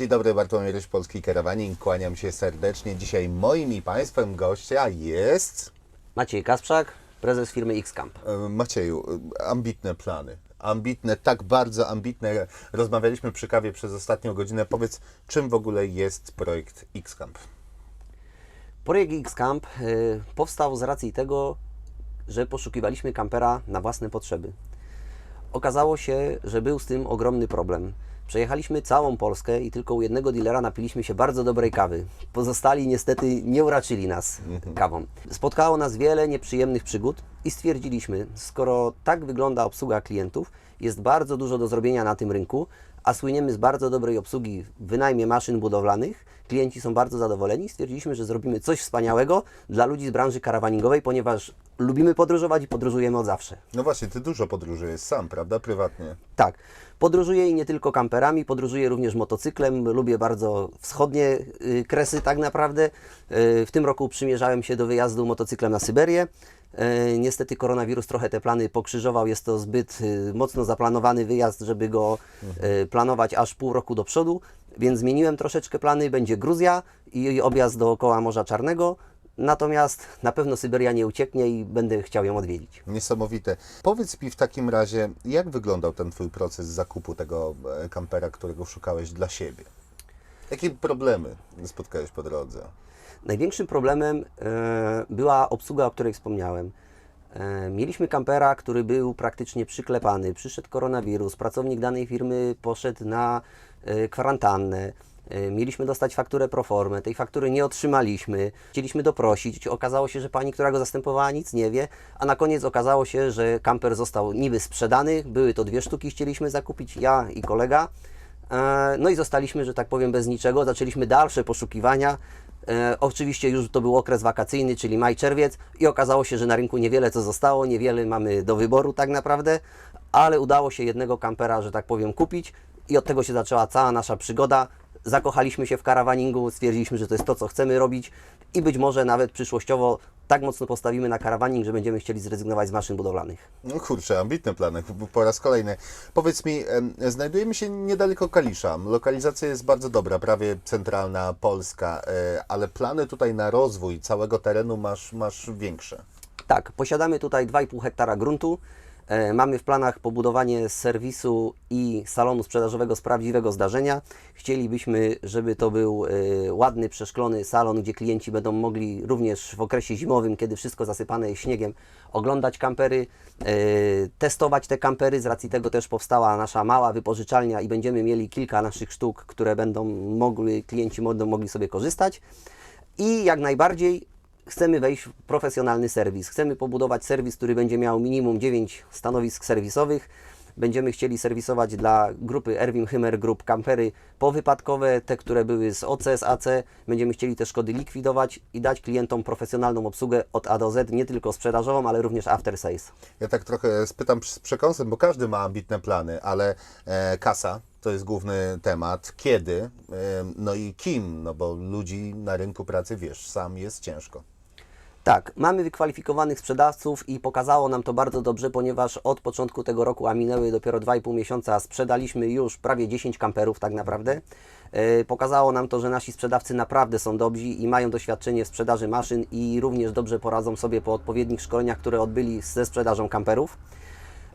Dzień dobry, Bartłomiej Ryś, Polski Karawanin. Kłaniam się serdecznie. Dzisiaj moim i Państwem gościa jest Maciej Kasprzak, prezes firmy Xcamp. e, Macieju. e, Ambitne plany. Ambitne, tak bardzo ambitne. Rozmawialiśmy przy kawie przez ostatnią godzinę. Powiedz, czym w ogóle jest projekt Xcamp? Projekt Xcamp y, powstał z racji tego, że poszukiwaliśmy kampera na własne potrzeby. Okazało się, że był z tym ogromny problem. Przejechaliśmy całą Polskę i tylko u jednego dealera napiliśmy się bardzo dobrej kawy. Pozostali niestety nie uraczyli nas kawą. Spotkało nas wiele nieprzyjemnych przygód i stwierdziliśmy, skoro tak wygląda obsługa klientów, jest bardzo dużo do zrobienia na tym rynku, a słyniemy z bardzo dobrej obsługi w wynajmie maszyn budowlanych, klienci są bardzo zadowoleni, stwierdziliśmy, że zrobimy coś wspaniałego dla ludzi z branży karawaningowej, ponieważ lubimy podróżować i podróżujemy od zawsze. No właśnie, Ty dużo podróżujesz sam, prawda? Prywatnie. Tak. Podróżuję i nie tylko kamperami, podróżuję również motocyklem. Lubię bardzo wschodnie y, kresy tak naprawdę. Y, w tym roku przymierzałem się do wyjazdu motocyklem na Syberię. Y, niestety koronawirus trochę te plany pokrzyżował. Jest to zbyt y, mocno zaplanowany wyjazd, żeby go y, planować aż pół roku do przodu. Więc zmieniłem troszeczkę plany. Będzie Gruzja i objazd dookoła Morza Czarnego. Natomiast na pewno Syberia nie ucieknie i będę chciał ją odwiedzić. Niesamowite. Powiedz mi w takim razie, jak wyglądał ten Twój proces zakupu tego e, kampera, którego szukałeś dla siebie? Jakie problemy spotkałeś po drodze? Największym problemem e, była obsługa, o której wspomniałem. E, mieliśmy kampera, który był praktycznie przyklepany. Przyszedł koronawirus, pracownik danej firmy poszedł na kwarantannę. E, Mieliśmy dostać fakturę pro forme, tej faktury nie otrzymaliśmy. Chcieliśmy doprosić, okazało się, że pani, która go zastępowała, nic nie wie, a na koniec okazało się, że kamper został niby sprzedany. Były to dwie sztuki, chcieliśmy zakupić, ja i kolega. E, No i zostaliśmy, że tak powiem, bez niczego. Zaczęliśmy dalsze poszukiwania. E, oczywiście już to był okres wakacyjny, czyli maj, czerwiec i okazało się, że na rynku niewiele co zostało, niewiele mamy do wyboru tak naprawdę, ale udało się jednego kampera, że tak powiem, kupić i od tego się zaczęła cała nasza przygoda. Zakochaliśmy się w karawaningu, stwierdziliśmy, że to jest to, co chcemy robić i być może nawet przyszłościowo tak mocno postawimy na karawaning, że będziemy chcieli zrezygnować z maszyn budowlanych. No kurczę, ambitne plany, po raz kolejny. Powiedz mi, em, znajdujemy się niedaleko Kalisza. Lokalizacja jest bardzo dobra, prawie centralna Polska, e, ale plany tutaj na rozwój całego terenu masz, masz większe. Tak, posiadamy tutaj 2,5 hektara gruntu. E, Mamy w planach pobudowanie serwisu i salonu sprzedażowego z prawdziwego zdarzenia. Chcielibyśmy, żeby to był e, ładny, przeszklony salon, gdzie klienci będą mogli również w okresie zimowym, kiedy wszystko zasypane jest śniegiem, oglądać kampery, e, testować te kampery. Z racji tego też powstała nasza mała wypożyczalnia i będziemy mieli kilka naszych sztuk, które będą mogły, klienci będą mogli sobie korzystać. I jak najbardziej chcemy wejść w profesjonalny serwis. Chcemy pobudować serwis, który będzie miał minimum 9 stanowisk serwisowych. Będziemy chcieli serwisować dla grupy Erwin Hymer Group kampery powypadkowe, te, które były z OC, z AC. Będziemy chcieli te szkody likwidować i dać klientom profesjonalną obsługę od A do Z, nie tylko sprzedażową, ale również after sales. Ja tak trochę spytam z przekąsem, bo każdy ma ambitne plany, ale e, kasa to jest główny temat. Kiedy? E, no i kim? No bo ludzi na rynku pracy, wiesz, sam jest ciężko. Tak, mamy wykwalifikowanych sprzedawców i pokazało nam to bardzo dobrze, ponieważ od początku tego roku, a minęły dopiero 2,5 miesiąca, sprzedaliśmy już prawie 10 kamperów tak naprawdę. E, Pokazało nam to, że nasi sprzedawcy naprawdę są dobrzy i mają doświadczenie w sprzedaży maszyn i również dobrze poradzą sobie po odpowiednich szkoleniach, które odbyli ze sprzedażą kamperów.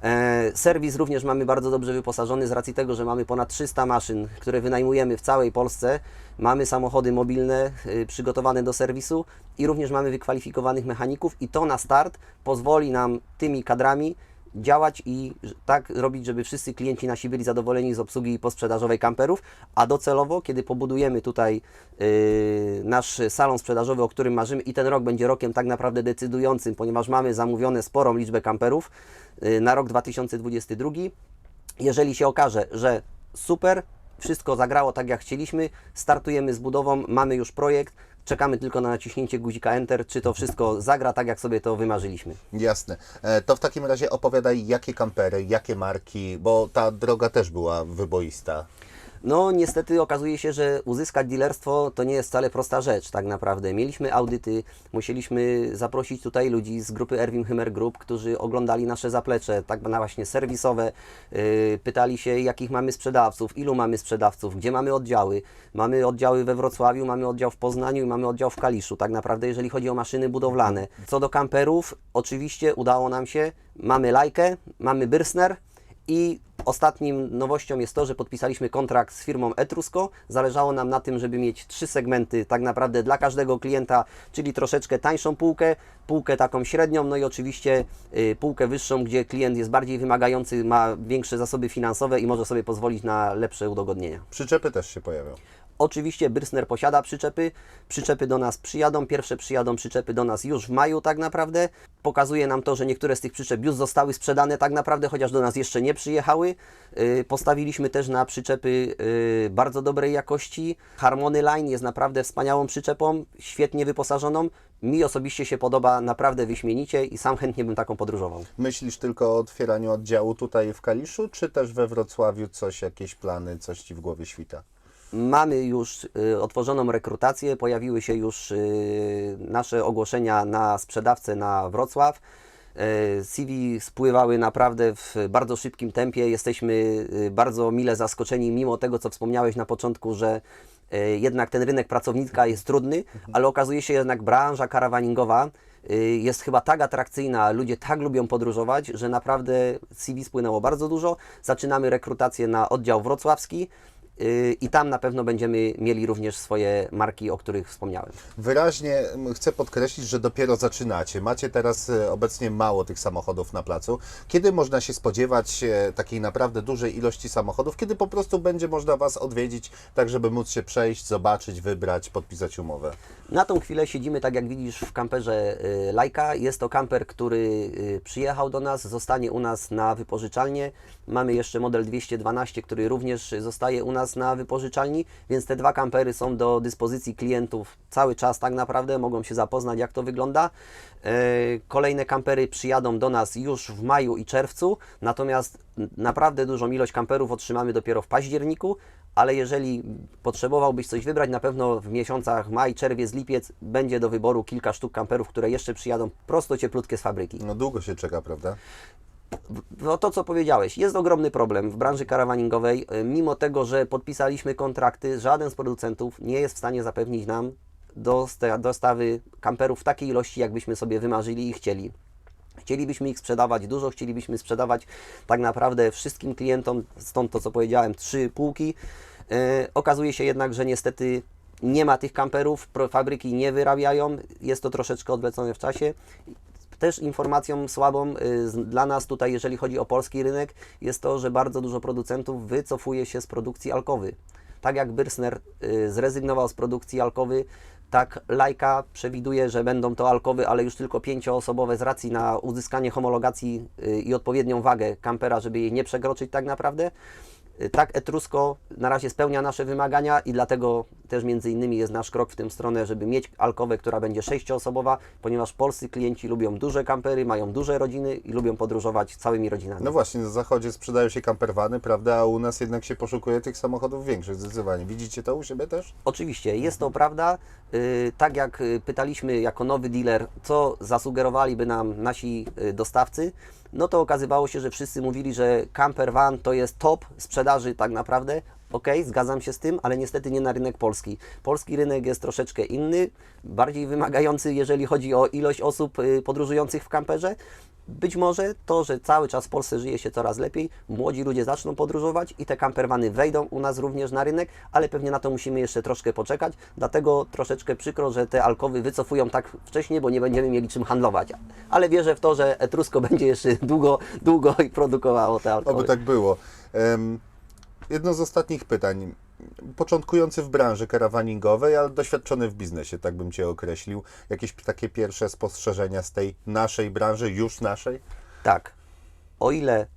E, Serwis również mamy bardzo dobrze wyposażony z racji tego, że mamy ponad 300 maszyn, które wynajmujemy w całej Polsce. Mamy samochody mobilne y, przygotowane do serwisu i również mamy wykwalifikowanych mechaników i to na start pozwoli nam tymi kadrami działać i tak robić, żeby wszyscy klienci nasi byli zadowoleni z obsługi posprzedażowej kamperów, a docelowo, kiedy pobudujemy tutaj y, nasz salon sprzedażowy, o którym marzymy i ten rok będzie rokiem tak naprawdę decydującym, ponieważ mamy zamówione sporą liczbę kamperów y, na rok 2022. Jeżeli się okaże, że super, wszystko zagrało tak jak chcieliśmy, startujemy z budową, mamy już projekt, czekamy tylko na naciśnięcie guzika Enter, czy to wszystko zagra tak jak sobie to wymarzyliśmy. Jasne. E, to w takim razie opowiadaj, jakie kampery, jakie marki, bo ta droga też była wyboista. No niestety okazuje się, że uzyskać dealerstwo to nie jest wcale prosta rzecz tak naprawdę. Mieliśmy audyty, musieliśmy zaprosić tutaj ludzi z grupy Erwin Hymer Group, którzy oglądali nasze zaplecze, tak na właśnie serwisowe, yy, pytali się jakich mamy sprzedawców, ilu mamy sprzedawców, gdzie mamy oddziały. Mamy oddziały we Wrocławiu, mamy oddział w Poznaniu i mamy oddział w Kaliszu, tak naprawdę jeżeli chodzi o maszyny budowlane. Co do kamperów, oczywiście udało nam się, mamy Lajkę, mamy Byrsner, i ostatnim nowością jest to, że podpisaliśmy kontrakt z firmą Etrusco. Zależało nam na tym, żeby mieć trzy segmenty tak naprawdę dla każdego klienta, czyli troszeczkę tańszą półkę, półkę taką średnią, no i oczywiście y, półkę wyższą, gdzie klient jest bardziej wymagający, ma większe zasoby finansowe i może sobie pozwolić na lepsze udogodnienia. Przyczepy też się pojawią. Oczywiście Brysner posiada przyczepy. Przyczepy do nas przyjadą. Pierwsze przyjadą przyczepy do nas już w maju tak naprawdę. Pokazuje nam to, że niektóre z tych przyczep już zostały sprzedane tak naprawdę, chociaż do nas jeszcze nie przyjechały. Yy, Postawiliśmy też na przyczepy yy, bardzo dobrej jakości. Harmony Line jest naprawdę wspaniałą przyczepą, świetnie wyposażoną. Mi osobiście się podoba naprawdę wyśmienicie i sam chętnie bym taką podróżował. Myślisz tylko o otwieraniu oddziału tutaj w Kaliszu, czy też we Wrocławiu coś, jakieś plany, coś Ci w głowie świta? Mamy już y, otworzoną rekrutację, pojawiły się już y, nasze ogłoszenia na sprzedawcę na Wrocław. Y, CV spływały naprawdę w bardzo szybkim tempie. Jesteśmy bardzo mile zaskoczeni, mimo tego, co wspomniałeś na początku, że jednak ten rynek pracownika jest trudny, ale okazuje się jednak branża karawaningowa jest chyba tak atrakcyjna, ludzie tak lubią podróżować, że naprawdę CV spłynęło bardzo dużo. Zaczynamy rekrutację na oddział wrocławski. Yy, I tam na pewno będziemy mieli również swoje marki, o których wspomniałem. Wyraźnie chcę podkreślić, że dopiero zaczynacie. Macie teraz e, obecnie mało tych samochodów na placu. Kiedy można się spodziewać e, takiej naprawdę dużej ilości samochodów? Kiedy po prostu będzie można Was odwiedzić, tak żeby móc się przejść, zobaczyć, wybrać, podpisać umowę? Na tą chwilę siedzimy, tak jak widzisz, w kamperze y, Lajka. Jest to kamper, który y, przyjechał do nas, zostanie u nas na wypożyczalnię. Mamy jeszcze model 212, który również zostaje u nas na wypożyczalni, więc te dwa kampery są do dyspozycji klientów cały czas tak naprawdę, mogą się zapoznać jak to wygląda. E, Kolejne kampery przyjadą do nas już w maju i czerwcu, natomiast naprawdę dużą ilość kamperów otrzymamy dopiero w październiku, ale jeżeli potrzebowałbyś coś wybrać, na pewno w miesiącach maj, czerwiec, lipiec będzie do wyboru kilka sztuk kamperów, które jeszcze przyjadą prosto cieplutkie z fabryki. No długo się czeka, prawda? No to, co powiedziałeś, jest ogromny problem w branży karawaningowej. Y, Mimo tego, że podpisaliśmy kontrakty, żaden z producentów nie jest w stanie zapewnić nam dosta- dostawy kamperów w takiej ilości, jakbyśmy sobie wymarzyli i chcieli. Chcielibyśmy ich sprzedawać dużo, chcielibyśmy sprzedawać tak naprawdę wszystkim klientom, stąd to, co powiedziałem, trzy półki. Yy, okazuje się jednak, że niestety nie ma tych kamperów, fabryki nie wyrabiają, jest to troszeczkę odwlecone w czasie. Też informacją słabą y, dla nas tutaj, jeżeli chodzi o polski rynek, jest to, że bardzo dużo producentów wycofuje się z produkcji alkowy. Tak jak Byrsner y, zrezygnował z produkcji alkowy, tak Lajka przewiduje, że będą to alkowy, ale już tylko pięcioosobowe z racji na uzyskanie homologacji y, i odpowiednią wagę kampera, żeby jej nie przekroczyć tak naprawdę. Y, Tak, Etrusko na razie spełnia nasze wymagania i dlatego też między innymi jest nasz krok w tę stronę, żeby mieć alkowę, która będzie sześcioosobowa, ponieważ polscy klienci lubią duże kampery, mają duże rodziny i lubią podróżować całymi rodzinami. No właśnie, na zachodzie sprzedają się campervany, prawda? A u nas jednak się poszukuje tych samochodów większych, zdecydowanie. Widzicie to u siebie też? Oczywiście, jest to prawda. Y, Tak jak y, pytaliśmy jako nowy dealer, co zasugerowaliby nam nasi dostawcy, no to okazywało się, że wszyscy mówili, że camper van to jest top sprzedaży tak naprawdę. Okej, zgadzam się z tym, ale niestety nie na rynek polski. Polski rynek jest troszeczkę inny, bardziej wymagający, jeżeli chodzi o ilość osób y, podróżujących w kamperze. Być może to, że cały czas w Polsce żyje się coraz lepiej, młodzi ludzie zaczną podróżować i te camperwany wejdą u nas również na rynek, ale pewnie na to musimy jeszcze troszkę poczekać, dlatego troszeczkę przykro, że te alkowy wycofują tak wcześnie, bo nie będziemy mieli czym handlować. Ale wierzę w to, że Etrusko będzie jeszcze długo, długo i produkowało te alkowy. Oby tak było. Em, jedno z ostatnich pytań. Początkujący w branży karawaningowej, ale doświadczony w biznesie, tak bym Cię określił. Jakieś takie pierwsze spostrzeżenia z tej naszej branży, już naszej? Tak. O ile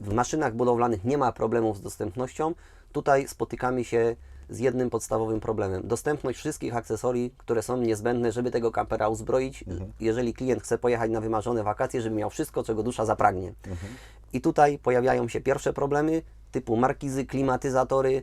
w maszynach budowlanych nie ma problemów z dostępnością, tutaj spotykamy się z jednym podstawowym problemem. Dostępność wszystkich akcesorii, które są niezbędne, żeby tego kampera uzbroić, jeżeli klient chce pojechać na wymarzone wakacje, żeby miał wszystko, czego dusza zapragnie. I tutaj pojawiają się pierwsze problemy. Typu markizy, klimatyzatory.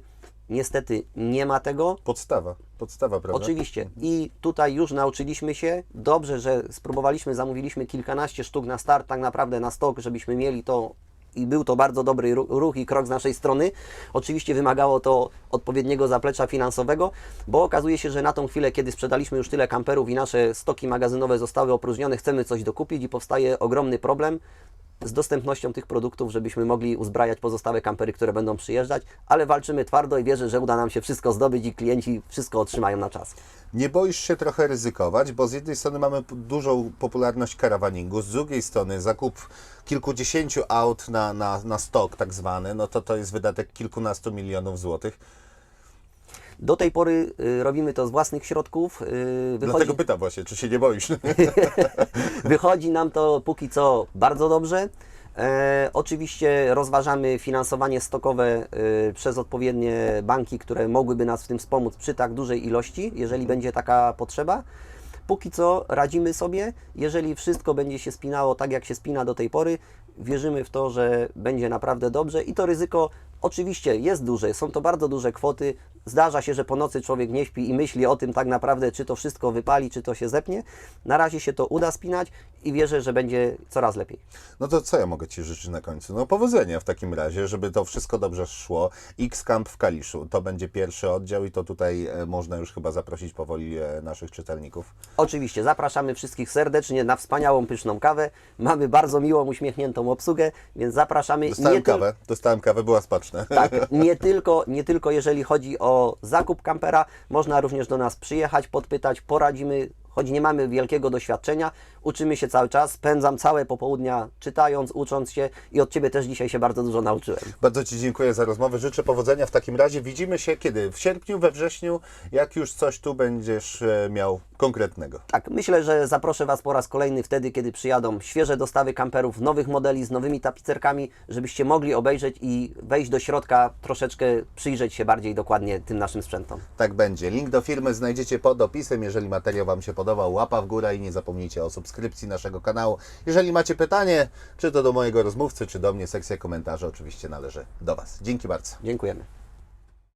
Niestety nie ma tego. Podstawa, podstawa, prawda? Oczywiście. I tutaj już nauczyliśmy się. Dobrze, że spróbowaliśmy, zamówiliśmy kilkanaście sztuk na start, tak naprawdę na stok, żebyśmy mieli to. I był to bardzo dobry ru- ruch i krok z naszej strony. Oczywiście wymagało to odpowiedniego zaplecza finansowego, bo okazuje się, że na tą chwilę, kiedy sprzedaliśmy już tyle kamperów i nasze stoki magazynowe zostały opróżnione, chcemy coś dokupić i powstaje ogromny problem z dostępnością tych produktów, żebyśmy mogli uzbrajać pozostałe kampery, które będą przyjeżdżać, ale walczymy twardo i wierzę, że uda nam się wszystko zdobyć i klienci wszystko otrzymają na czas. Nie boisz się trochę ryzykować, bo z jednej strony mamy dużą popularność karawaningu, z drugiej strony zakup kilkudziesięciu aut na, na, na stok tak zwany, no to to jest wydatek kilkunastu milionów złotych. Do tej pory y, robimy to z własnych środków. Y, wychodzi, Dlatego pytam właśnie, czy się nie boisz? wychodzi nam to póki co bardzo dobrze. E, oczywiście rozważamy finansowanie stokowe y, przez odpowiednie banki, które mogłyby nas w tym wspomóc przy tak dużej ilości, jeżeli będzie taka potrzeba. Póki co radzimy sobie, jeżeli wszystko będzie się spinało tak, jak się spina do tej pory, wierzymy w to, że będzie naprawdę dobrze i to ryzyko oczywiście jest duże, są to bardzo duże kwoty. Zdarza się, że po nocy człowiek nie śpi i myśli o tym tak naprawdę, czy to wszystko wypali, czy to się zepnie. Na razie się to uda spinać i wierzę, że będzie coraz lepiej. No to co ja mogę Ci życzyć na końcu? No powodzenia w takim razie, żeby to wszystko dobrze szło. X-Camp w Kaliszu, to będzie pierwszy oddział i to tutaj e, można już chyba zaprosić powoli e, naszych czytelników. Oczywiście zapraszamy wszystkich serdecznie na wspaniałą, pyszną kawę. Mamy bardzo miłą, uśmiechniętą obsługę, więc zapraszamy. Dostałem nie kawę, dostałem kawę, była Tak, nie tylko, nie tylko jeżeli chodzi o zakup kampera, można również do nas przyjechać, podpytać, poradzimy, choć nie mamy wielkiego doświadczenia, uczymy się cały czas, spędzam całe popołudnia czytając, ucząc się i od Ciebie też dzisiaj się bardzo dużo nauczyłem. Bardzo Ci dziękuję za rozmowę. Życzę powodzenia w takim razie. Widzimy się kiedy? W sierpniu, we wrześniu, jak już coś tu będziesz e, miał konkretnego. Tak, myślę, że zaproszę Was po raz kolejny wtedy, kiedy przyjadą świeże dostawy kamperów, nowych modeli z nowymi tapicerkami, żebyście mogli obejrzeć i wejść do środka, troszeczkę przyjrzeć się bardziej dokładnie tym naszym sprzętom. Tak będzie. Link do firmy znajdziecie pod opisem. Jeżeli materiał Wam się podobał, łapa w górę i nie zapomnijcie o subskrypcji naszego kanału. Jeżeli macie pytanie, czy to do mojego rozmówcy, czy do mnie, sekcja komentarzy oczywiście należy do Was. Dzięki bardzo. Dziękujemy.